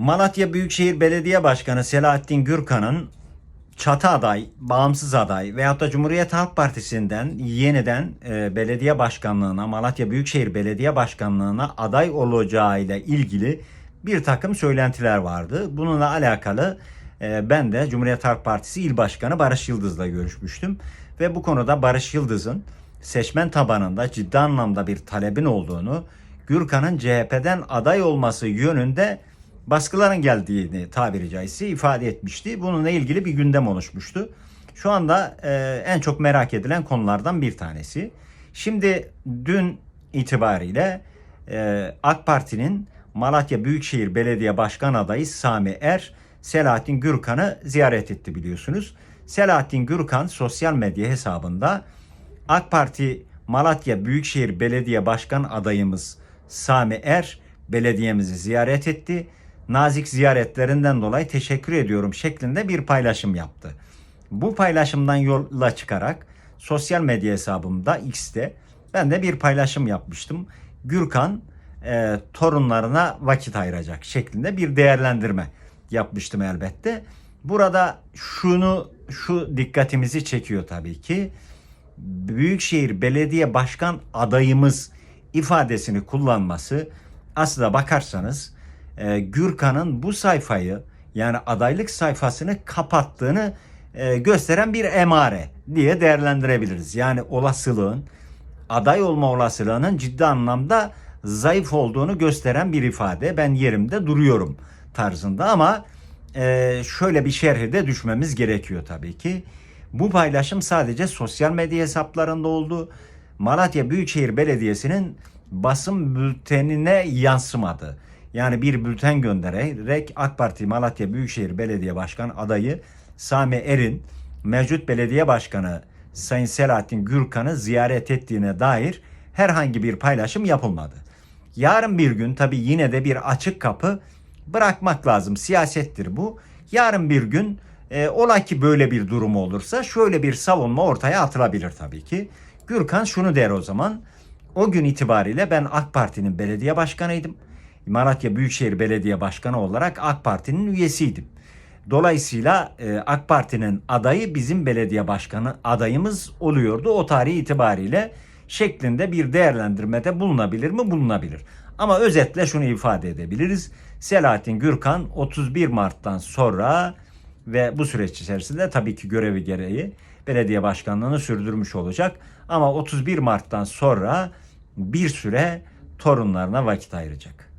Malatya Büyükşehir Belediye Başkanı Selahattin Gürkan'ın çatı aday, bağımsız aday veyahut da Cumhuriyet Halk Partisi'nden yeniden e, belediye başkanlığına, Malatya Büyükşehir Belediye Başkanlığına aday olacağıyla ilgili bir takım söylentiler vardı. Bununla alakalı e, ben de Cumhuriyet Halk Partisi İl Başkanı Barış Yıldız'la görüşmüştüm. Ve bu konuda Barış Yıldız'ın seçmen tabanında ciddi anlamda bir talebin olduğunu, Gürkan'ın CHP'den aday olması yönünde baskıların geldiğini tabiri caizse ifade etmişti. Bununla ilgili bir gündem oluşmuştu. Şu anda e, en çok merak edilen konulardan bir tanesi. Şimdi dün itibariyle e, AK Parti'nin Malatya Büyükşehir Belediye Başkan adayı Sami Er, Selahattin Gürkan'ı ziyaret etti biliyorsunuz. Selahattin Gürkan sosyal medya hesabında AK Parti Malatya Büyükşehir Belediye Başkan adayımız Sami Er belediyemizi ziyaret etti. Nazik ziyaretlerinden dolayı teşekkür ediyorum şeklinde bir paylaşım yaptı. Bu paylaşımdan yola çıkarak sosyal medya hesabımda X'te ben de bir paylaşım yapmıştım. Gürkan e, torunlarına vakit ayıracak şeklinde bir değerlendirme yapmıştım elbette. Burada şunu şu dikkatimizi çekiyor tabii ki. Büyükşehir Belediye Başkan adayımız ifadesini kullanması aslına bakarsanız e, Gürkan'ın bu sayfayı yani adaylık sayfasını kapattığını e, gösteren bir emare diye değerlendirebiliriz. Yani olasılığın aday olma olasılığının ciddi anlamda zayıf olduğunu gösteren bir ifade. Ben yerimde duruyorum tarzında ama e, şöyle bir şerhi de düşmemiz gerekiyor tabii ki. Bu paylaşım sadece sosyal medya hesaplarında oldu. Malatya Büyükşehir Belediyesi'nin basın bültenine yansımadı. Yani bir bülten göndererek AK Parti Malatya Büyükşehir Belediye Başkan adayı Sami Er'in mevcut belediye başkanı Sayın Selahattin Gürkan'ı ziyaret ettiğine dair herhangi bir paylaşım yapılmadı. Yarın bir gün tabi yine de bir açık kapı bırakmak lazım. Siyasettir bu. Yarın bir gün e, ola ki böyle bir durum olursa şöyle bir savunma ortaya atılabilir tabii ki. Gürkan şunu der o zaman. O gün itibariyle ben AK Parti'nin belediye başkanıydım. Malatya Büyükşehir Belediye Başkanı olarak AK Parti'nin üyesiydim. Dolayısıyla e, AK Parti'nin adayı bizim belediye başkanı adayımız oluyordu o tarih itibariyle şeklinde bir değerlendirmede bulunabilir mi? Bulunabilir. Ama özetle şunu ifade edebiliriz. Selahattin Gürkan 31 Mart'tan sonra ve bu süreç içerisinde tabii ki görevi gereği belediye başkanlığını sürdürmüş olacak. Ama 31 Mart'tan sonra bir süre torunlarına vakit ayıracak.